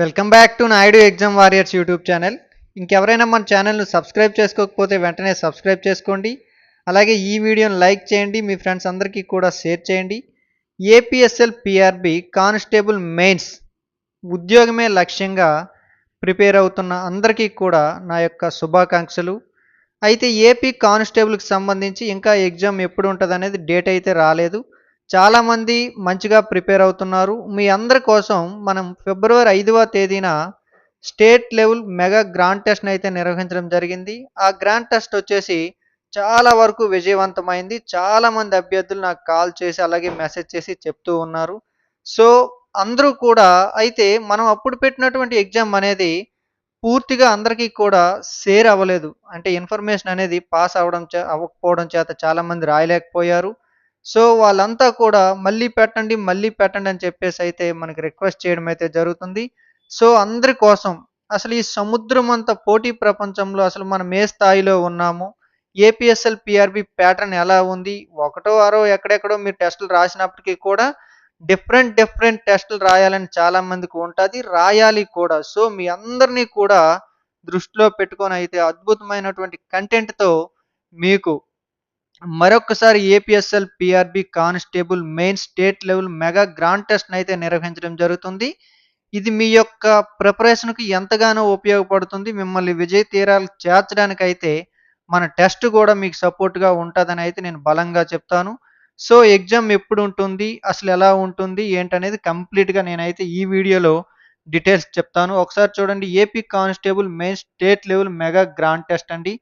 Welcome back to Naidu exam warriors YouTube channel. ఇంకెవరైనా మన ఛానల్ను సబ్స్క్రైబ్ చేసుకోకపోతే వెంటనే సబ్స్క్రైబ్ చేసుకోండి. అలాగే ఈ వీడియోని లైక్ చేయండి మీ ఫ్రెండ్స్ అందరికీ కూడా షేర్ చేయండి. ఏపీఎస్ఎల్ పిఆర్బి కానిస్టేబుల్ మెయిన్స్ ఉద్యోగమే లక్ష్యంగా ప్రిపేర్ అవుతున్న అందరికీ కూడా నా యొక్క శుభాకాంక్షలు. అయితే ఏపీ కానిస్టేబుల్కి సంబంధించి ఇంకా ఎగ్జామ్ ఎప్పుడు ఉంటుంది అనేది డేట్ అయితే రాలేదు. చాలామంది మంచిగా ప్రిపేర్ అవుతున్నారు. మీ అందరి కోసం మనం ఫిబ్రవరి ఐదవ తేదీన స్టేట్ లెవెల్ మెగా గ్రాండ్ టెస్ట్ని అయితే నిర్వహించడం జరిగింది. ఆ గ్రాండ్ టెస్ట్ వచ్చేసి చాలా వరకు విజయవంతమైంది. చాలామంది అభ్యర్థులు నాకు కాల్ చేసి అలాగే మెసేజ్ చేసి చెప్తూ ఉన్నారు. సో అందరూ కూడా అయితే మనం అప్పుడు పెట్టినటువంటి ఎగ్జామ్ అనేది పూర్తిగా అందరికీ కూడా షేర్ అవ్వలేదు. అంటే ఇన్ఫర్మేషన్ అనేది పాస్ అవ్వడం చే అవ్వకపోవడం చేత చాలామంది రాయలేకపోయారు. సో వాళ్ళంతా కూడా మళ్ళీ పెట్టండి మళ్ళీ పెట్టండి అని చెప్పేసి అయితే మనకి రిక్వెస్ట్ చేయడం అయితే జరుగుతుంది. సో అందరి కోసం అసలు ఈ సముద్రం అంత పోటీ ప్రపంచంలో అసలు మనం ఏ స్థాయిలో ఉన్నాము? ఏపీఎస్ఎల్ పిఆర్బి ప్యాటర్న్ ఎలా ఉంది? ఒకటో ఆరో ఎక్కడెక్కడో మీరు టెస్టులు రాసినప్పటికీ కూడా డిఫరెంట్ డిఫరెంట్ టెస్టులు రాయాలని చాలా మందికి ఉంటుంది. రాయాలి కూడా. సో మీ అందరినీ కూడా దృష్టిలో పెట్టుకొని అయితే అద్భుతమైనటువంటి కంటెంట్తో మీకు మరొకసారి APSL PRB constable main state level mega grand test అయితే నిర్వహించడం జరుగుతుంది. ఇది మీ యొక్క ప్రిపరేషన్కి ఎంతగానో ఉపయోగపడుతుంది. మిమ్మల్ని విజయ తీరాలు చేర్చడానికి అయితే మన టెస్ట్ కూడా మీకు సపోర్ట్గా ఉంటుందని అయితే నేను బలంగా చెప్తాను. సో ఎగ్జామ్ ఎప్పుడు ఉంటుంది అసలు ఎలా ఉంటుంది ఏంటనేది కంప్లీట్గా నేనైతే ఈ వీడియోలో డీటెయిల్స్ చెప్తాను. ఒకసారి చూడండి AP constable main state level mega grand test అండి.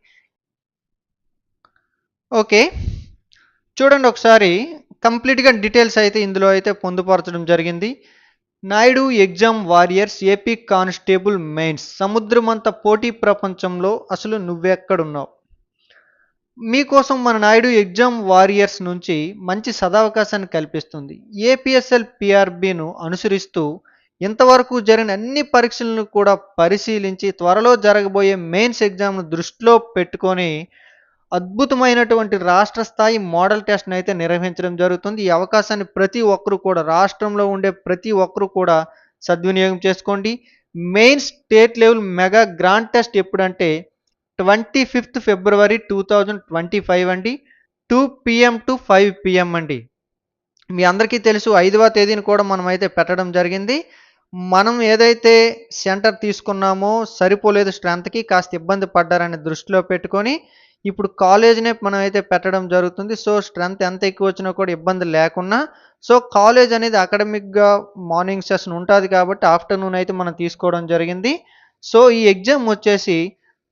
ఓకే. చూడండి ఒకసారి కంప్లీట్గా డీటెయిల్స్ అయితే ఇందులో అయితే పొందుపరచడం జరిగింది. Naidu exam warriors AP constable mains సముద్రమంత పోటీ ప్రపంచంలో అసలు నువ్వెక్కడున్నావు? మీకోసం మన నాయుడు ఎగ్జామ్ వారియర్స్ నుంచి మంచి సదావకాశాన్ని కల్పిస్తుంది. ఏపీఎస్ఎల్ పిఆర్బిను అనుసరిస్తూ ఇంతవరకు జరిగిన అన్ని పరీక్షలను కూడా పరిశీలించి త్వరలో జరగబోయే మెయిన్స్ ఎగ్జామ్ను దృష్టిలో పెట్టుకొని అద్భుతమైనటువంటి రాష్ట్ర స్థాయి మోడల్ టెస్ట్ని అయితే నిర్వహించడం జరుగుతుంది. ఈ అవకాశాన్ని ప్రతి ఒక్కరు కూడా రాష్ట్రంలో ఉండే ప్రతి ఒక్కరు కూడా సద్వినియోగం చేసుకోండి. Main state level mega grand test ఎప్పుడంటే twenty fifth February two thousand twenty five అండి. Two PM to five PM అండి. మీ అందరికీ తెలుసు ఐదవ తేదీని కూడా మనం అయితే పెట్టడం జరిగింది. మనం ఏదైతే సెంటర్ తీసుకున్నామో సరిపోలేదు స్ట్రెంత్కి కాస్త ఇబ్బంది పడ్డారని దృష్టిలో పెట్టుకొని ఇప్పుడు కాలేజ్నే మనం అయితే పెట్టడం జరుగుతుంది. సో స్ట్రెంత్ ఎంత ఎక్కువ వచ్చినా కూడా ఇబ్బంది లేకున్నా సో కాలేజ్ అనేది అకాడమిక్గా మార్నింగ్ సెషన్ ఉంటుంది కాబట్టి ఆఫ్టర్నూన్ అయితే మనం తీసుకోవడం జరిగింది. సో ఈ ఎగ్జామ్ వచ్చేసి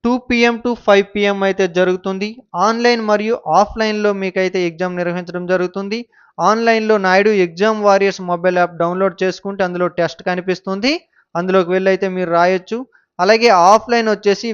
two PM to five PM అయితే జరుగుతుంది. ఆన్లైన్ మరియు ఆఫ్లైన్లో మీకైతే ఎగ్జామ్ నిర్వహించడం జరుగుతుంది. ఆన్లైన్లో Naidu exam warriors mobile app download చేసుకుంటే అందులో టెస్ట్ కనిపిస్తుంది. అందులోకి వెళ్ళి అయితే మీరు రాయొచ్చు. అలాగే ఆఫ్లైన్ వచ్చేసి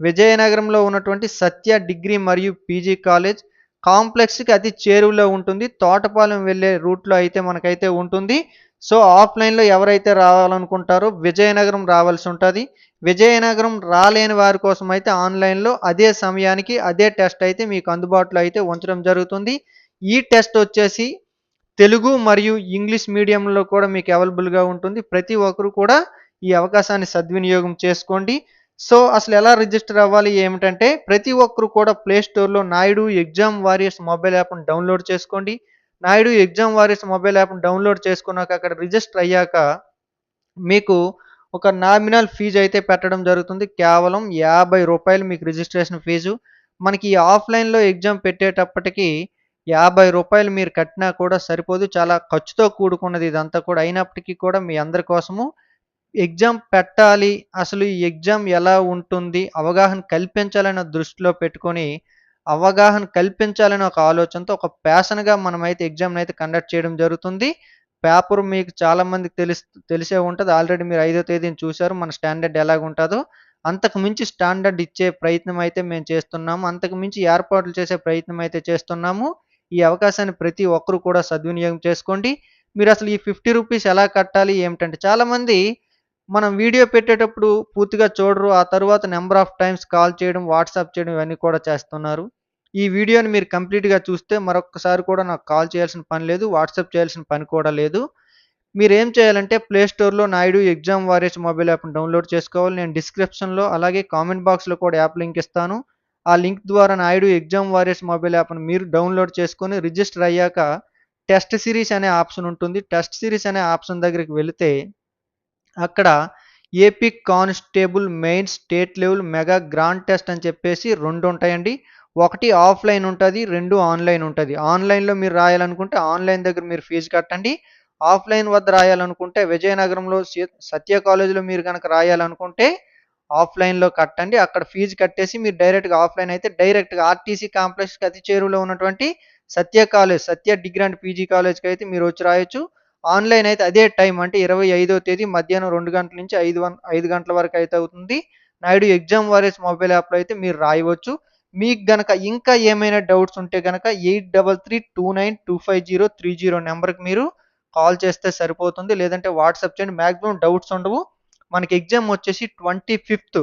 విజయనగరంలో ఉన్నటువంటి సత్య డిగ్రీ మరియు పీజీ కాలేజ్ కాంప్లెక్స్కి అతి చేరువలో ఉంటుంది. తోటపాలెం వెళ్ళే రూట్లో అయితే మనకైతే ఉంటుంది. సో ఆఫ్లైన్లో ఎవరైతే రావాలనుకుంటారో విజయనగరం రావాల్సి ఉంటుంది. విజయనగరం రాలేని వారి కోసం అయితే ఆన్లైన్లో అదే సమయానికి అదే టెస్ట్ అయితే మీకు అందుబాటులో అయితే ఉంచడం జరుగుతుంది. ఈ టెస్ట్ వచ్చేసి తెలుగు మరియు ఇంగ్లీష్ మీడియంలో కూడా మీకు అవైలబుల్గా ఉంటుంది. ప్రతి ఒక్కరు కూడా ఈ అవకాశాన్ని సద్వినియోగం చేసుకోండి. సో అసలు ఎలా రిజిస్టర్ అవ్వాలి ఏమిటంటే ప్రతి ఒక్కరు కూడా ప్లే స్టోర్లో నాయుడు ఎగ్జామ్ వారియర్స్ మొబైల్ యాప్ను డౌన్లోడ్ చేసుకోండి. నాయుడు ఎగ్జామ్ వారియర్స్ మొబైల్ యాప్ను డౌన్లోడ్ చేసుకున్నాక అక్కడ రిజిస్టర్ అయ్యాక మీకు ఒక నామినల్ ఫీజు అయితే పెట్టడం జరుగుతుంది. కేవలం యాభై రూపాయలు మీకు రిజిస్ట్రేషన్ ఫీజు మనకి ఈ ఆఫ్లైన్లో ఎగ్జామ్ పెట్టేటప్పటికి యాభై రూపాయలు మీరు కట్టినా కూడా సరిపోదు. చాలా ఖర్చుతో కూడుకున్నది ఇదంతా కూడా అయినప్పటికీ కూడా మీ అందరి కోసము ఎగ్జామ్ పెట్టాలి. అసలు ఈ ఎగ్జామ్ ఎలా ఉంటుంది? అవగాహన కల్పించాలన్న దృష్టిలో పెట్టుకొని అవగాహన కల్పించాలని ఒక ఆలోచనతో ఒక ప్యాషన్గా మనమైతే ఎగ్జామ్ని అయితే కండక్ట్ చేయడం జరుగుతుంది. పేపర్ మీకు చాలామందికి తెలిసి తెలిసే ఉంటుంది. ఆల్రెడీ మీరు ఐదో తేదీని చూశారు. మన స్టాండర్డ్ ఎలాగ ఉంటుందో అంతకు మించి స్టాండర్డ్ ఇచ్చే ప్రయత్నం అయితే మేము చేస్తున్నాము అంతకు మించి ఏర్పాట్లు చేసే ప్రయత్నం అయితే చేస్తున్నాము. ఈ అవకాశాన్ని ప్రతి ఒక్కరు కూడా సద్వినియోగం చేసుకోండి. మీరు అసలు ఈ ఫిఫ్టీ రూపీస్ ఎలా కట్టాలి? ఏమిటంటే చాలామంది మనం వీడియో పెట్టేటప్పుడు పూర్తిగా చూడరు. ఆ తర్వాత నెంబర్ ఆఫ్ టైమ్స్ కాల్ చేయడం వాట్సాప్ చేయడం ఇవన్నీ కూడా చేస్తున్నారు. ఈ వీడియోని మీరు కంప్లీట్గా చూస్తే మరొకసారి కూడా నాకు కాల్ చేయాల్సిన పని లేదు వాట్సాప్ చేయాల్సిన పని కూడా లేదు. మీరు ఏం చేయాలంటే ప్లే స్టోర్లో నాయుడు ఎగ్జామ్ వారియర్స్ మొబైల్ యాప్ను డౌన్లోడ్ చేసుకోవాలి. నేను డిస్క్రిప్షన్లో అలాగే కామెంట్ బాక్స్లో కూడా యాప్ లింక్ ఇస్తాను. ఆ లింక్ ద్వారా నాయుడు ఎగ్జామ్ వారియర్స్ మొబైల్ యాప్ని మీరు డౌన్లోడ్ చేసుకొని రిజిస్టర్ అయ్యాక టెస్ట్ సిరీస్ అనే ఆప్షన్ ఉంటుంది. టెస్ట్ సిరీస్ అనే ఆప్షన్ దగ్గరికి వెళితే అక్కడ AP constable main state level mega grand test అని చెప్పేసి రెండు ఉంటాయండి. ఒకటి ఆఫ్లైన్ ఉంటుంది రెండు ఆన్లైన్ ఉంటుంది. ఆన్లైన్లో మీరు రాయాలనుకుంటే ఆన్లైన్ దగ్గర మీరు ఫీజు కట్టండి. ఆఫ్లైన్ వద్ద రాయాలనుకుంటే విజయనగరంలో సత్య కాలేజీలో మీరు కనుక రాయాలనుకుంటే ఆఫ్లైన్లో కట్టండి. అక్కడ ఫీజు కట్టేసి మీరు డైరెక్ట్గా ఆఫ్లైన్ అయితే డైరెక్ట్గా ఆర్టీసీ కాంప్లెక్స్కి అతి చేరువలో ఉన్నటువంటి Satya college Satya degree and PG కాలేజ్కి అయితే మీరు వచ్చి రాయొచ్చు. ఆన్లైన్ అయితే అదే టైం అంటే ఇరవై ఐదో తేదీ మధ్యాహ్నం రెండు గంటల నుంచి ఐదు వన్ ఐదు గంటల వరకు అయితే అవుతుంది. నాయుడు ఎగ్జామ్ వారియర్స్ మొబైల్ యాప్లో అయితే మీరు రాయవచ్చు. మీకు గనక ఇంకా ఏమైనా డౌట్స్ ఉంటే గనక eight double three two nine two five zero three zero నెంబర్కి మీరు కాల్ చేస్తే సరిపోతుంది. లేదంటే వాట్సాప్ చేయండి. మ్యాక్సిమం డౌట్స్ ఉండవు. మనకి ఎగ్జామ్ వచ్చేసి twenty fifth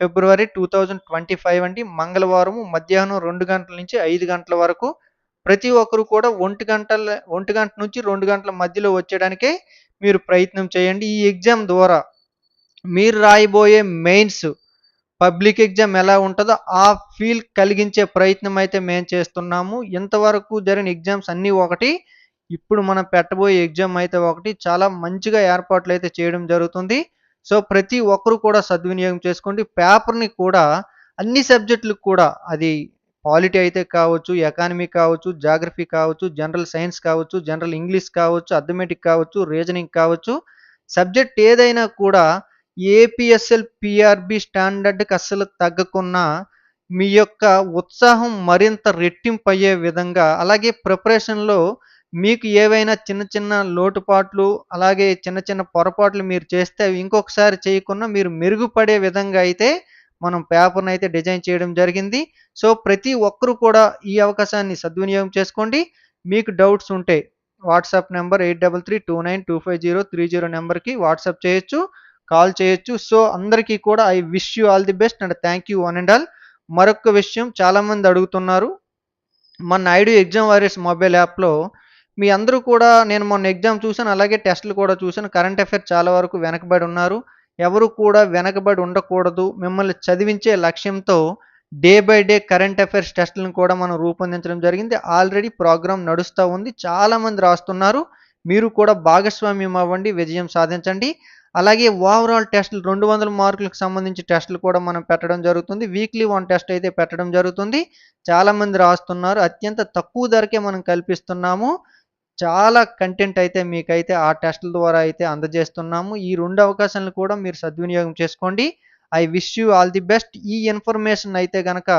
February two thousand twenty five అండి. మంగళవారం మధ్యాహ్నం రెండు గంటల నుంచి ఐదు గంటల వరకు ప్రతి ఒక్కరు కూడా ఒంటి గంటల ఒంటి గంట నుంచి రెండు గంటల మధ్యలో వచ్చేయడానికే మీరు ప్రయత్నం చేయండి. ఈ ఎగ్జామ్ ద్వారా మీరు రాయబోయే మెయిన్స్ పబ్లిక్ ఎగ్జామ్ ఎలా ఉంటుందో ఆ ఫీల్ కలిగించే ప్రయత్నం అయితే మేము చేస్తున్నాము. ఇంతవరకు జరిగిన ఎగ్జామ్స్ అన్నీ ఒకటి ఇప్పుడు మనం పెట్టబోయే ఎగ్జామ్ అయితే ఒకటి. చాలా మంచిగా ఏర్పాట్లు అయితే చేయడం జరుగుతుంది. సో ప్రతి ఒక్కరు కూడా సద్వినియోగం చేసుకోండి. పేపర్ని కూడా అన్ని సబ్జెక్టులకు కూడా అది పాలిటీ అయితే కావచ్చు ఎకానమీ కావచ్చు జాగ్రఫీ కావచ్చు జనరల్ సైన్స్ కావచ్చు జనరల్ ఇంగ్లీష్ కావచ్చు అథమెటిక్ కావచ్చు రీజనింగ్ కావచ్చు. సబ్జెక్ట్ ఏదైనా కూడా ఏపీఎస్ఎల్ పిఆర్బి స్టాండర్డ్కి అస్సలు తగ్గకున్నా మీ యొక్క ఉత్సాహం మరింత రెట్టింపు అయ్యే విధంగా అలాగే ప్రిపరేషన్లో మీకు ఏవైనా చిన్న చిన్న లోటుపాట్లు అలాగే చిన్న చిన్న పొరపాట్లు మీరు చేస్తే అవి ఇంకొకసారి చేయకుండా మీరు మెరుగుపడే విధంగా అయితే మనం పేపర్ని అయితే డిజైన్ చేయడం జరిగింది. సో ప్రతి ఒక్కరూ కూడా ఈ అవకాశాన్ని సద్వినియోగం చేసుకోండి. మీకు డౌట్స్ ఉంటే WhatsApp number eight double three two nine two five zero three zero నెంబర్కి వాట్సాప్ చేయొచ్చు కాల్ చేయొచ్చు. సో అందరికీ కూడా I wish you all the best and thank you one and all. మరొక విషయం చాలామంది అడుగుతున్నారు. మన నాయుడు ఎగ్జామ్ వారియర్స్ మొబైల్ యాప్లో మీ అందరూ కూడా నేను మొన్న ఎగ్జామ్ చూశాను అలాగే టెస్ట్లు కూడా చూశాను. కరెంట్ అఫైర్ చాలా వరకు వెనకబడి ఉన్నారు. ఎవరు కూడా వెనకబడి ఉండకూడదు. మిమ్మల్ని చదివించే లక్ష్యంతో day by day current affairs టెస్టులను కూడా మనం రూపొందించడం జరిగింది. ఆల్రెడీ ప్రోగ్రామ్ నడుస్తూ ఉంది. చాలామంది రాస్తున్నారు. మీరు కూడా భాగస్వామ్యం అవ్వండి. విజయం సాధించండి. అలాగే ఓవరాల్ టెస్టులు రెండు వందల మార్కులకు సంబంధించి టెస్టులు కూడా మనం పెట్టడం జరుగుతుంది. వీక్లీ వన్ టెస్ట్ అయితే పెట్టడం జరుగుతుంది. చాలామంది రాస్తున్నారు. అత్యంత తక్కువ ధరకే మనం కల్పిస్తున్నాము. చాలా కంటెంట్ అయితే మీకైతే ఆ టెస్టుల ద్వారా అయితే అందజేస్తున్నాము. ఈ రెండు అవకాశాలను కూడా మీరు సద్వినియోగం చేసుకోండి. I wish you all the best. ఈ ఇన్ఫర్మేషన్ అయితే కనుక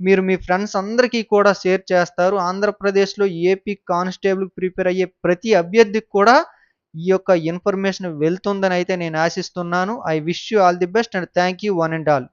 మీరు మీ ఫ్రెండ్స్ అందరికీ కూడా షేర్ చేస్తారు. ఆంధ్రప్రదేశ్లో ఏపీ కానిస్టేబుల్ ప్రిపేర్ అయ్యే ప్రతి అభ్యర్థికి కూడా ఈ యొక్క ఇన్ఫర్మేషన్ వెళ్తుందని అయితే నేను ఆశిస్తున్నాను. I wish you all the best and thank you one and all.